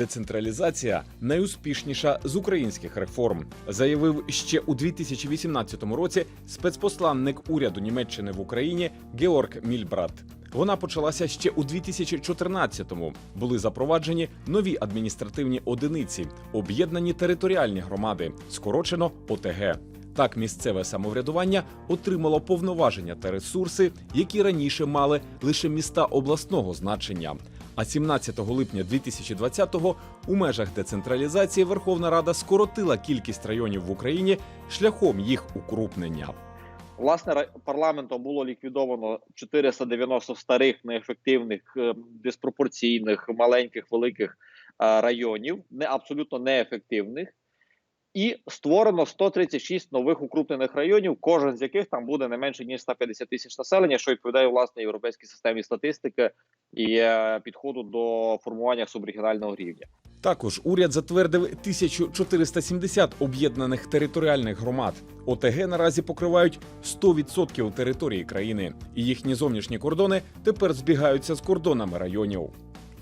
Децентралізація найуспішніша з українських реформ, заявив ще у 2018 році спецпосланник уряду Німеччини в Україні Георг Мільбрат. Вона почалася ще у 2014-му. Були запроваджені нові адміністративні одиниці, об'єднані територіальні громади, скорочено ОТГ. Так, місцеве самоврядування отримало повноваження та ресурси, які раніше мали лише міста обласного значення. А 17 липня 2020-го у межах децентралізації Верховна Рада скоротила кількість районів в Україні шляхом їх укрупнення. Власне, парламентом було ліквідовано 490 старих, неефективних, е, диспропорційних, маленьких, великих е, районів, не абсолютно неефективних, і створено 136 нових укрупнених районів, кожен з яких там буде не менше ніж 150 тисяч населення, що відповідає власне європейській системі статистики і е, підходу до формування субрегіонального рівня. Також уряд затвердив 1470 об'єднаних територіальних громад. ОТГ наразі покривають 100% території країни, і їхні зовнішні кордони тепер збігаються з кордонами районів.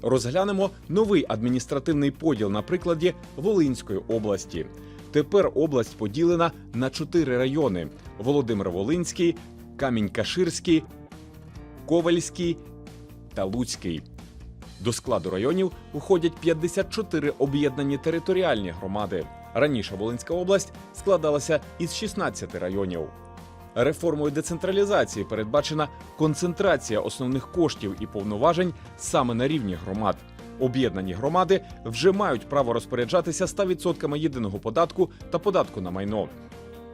Розглянемо новий адміністративний поділ на прикладі Волинської області. Тепер область поділена на чотири райони: Володимир-Волинський, Камінь-Каширський, Ковальський та Луцький. До складу районів входять 54 об'єднані територіальні громади. Раніше Волинська область складалася із 16 районів. Реформою децентралізації передбачена концентрація основних коштів і повноважень саме на рівні громад. Об'єднані громади вже мають право розпоряджатися 100% єдиного податку та податку на майно.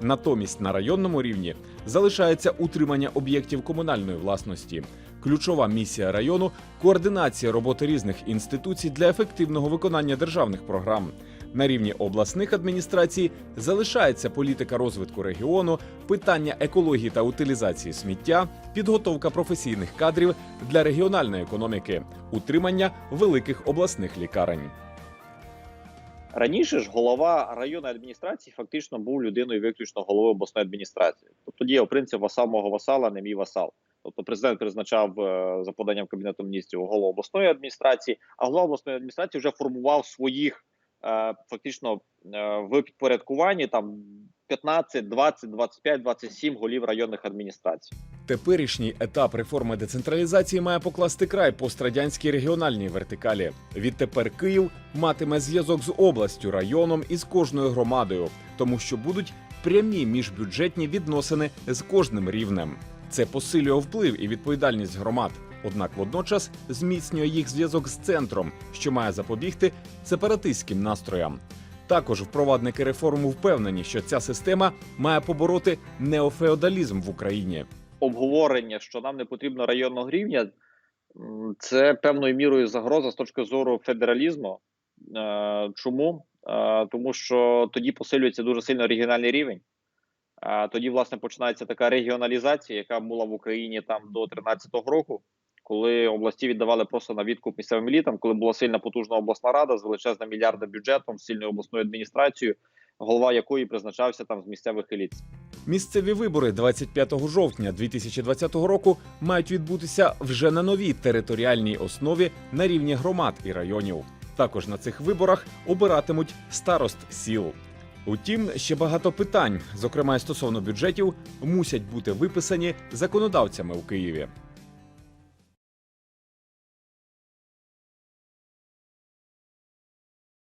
Натомість на районному рівні залишається утримання об'єктів комунальної власності. Ключова місія району координація роботи різних інституцій для ефективного виконання державних програм. На рівні обласних адміністрацій залишається політика розвитку регіону, питання екології та утилізації сміття, підготовка професійних кадрів для регіональної економіки, утримання великих обласних лікарень. Раніше ж голова районної адміністрації фактично був людиною виключно голови обласної адміністрації. Тобто діяв принцип васал мого васала, не мій васал. Тобто президент призначав е, за поданням кабінету міністрів голову обласної адміністрації, а голова обласної адміністрації вже формував своїх фактично е, в підпорядкуванні там 15, 20, 25, 27 голів районних адміністрацій. Теперішній етап реформи децентралізації має покласти край пострадянській регіональній вертикалі. Відтепер Київ матиме зв'язок з областю, районом і з кожною громадою, тому що будуть прямі міжбюджетні відносини з кожним рівнем. Це посилює вплив і відповідальність громад. Однак водночас зміцнює їх зв'язок з центром, що має запобігти сепаратистським настроям. Також впровадники реформ впевнені, що ця система має побороти неофеодалізм в Україні. обговорення, що нам не потрібно районного рівня, це певною мірою загроза з точки зору федералізму. Е, Чому? Е, Тому що тоді посилюється дуже сильно регіональний рівень. Е, Тоді, власне, починається така регіоналізація, яка була в Україні там до 13-го року, коли області віддавали просто на відкуп місцевим елітам, коли була сильна потужна обласна рада з величезним мільярдним бюджетом, сильною обласною адміністрацією, голова якої призначався там з місцевих еліт. Місцеві вибори 25 жовтня 2020 року мають відбутися вже на новій територіальній основі на рівні громад і районів. Також на цих виборах обиратимуть старост сіл. Утім, ще багато питань, зокрема й стосовно бюджетів, мусять бути виписані законодавцями у Києві.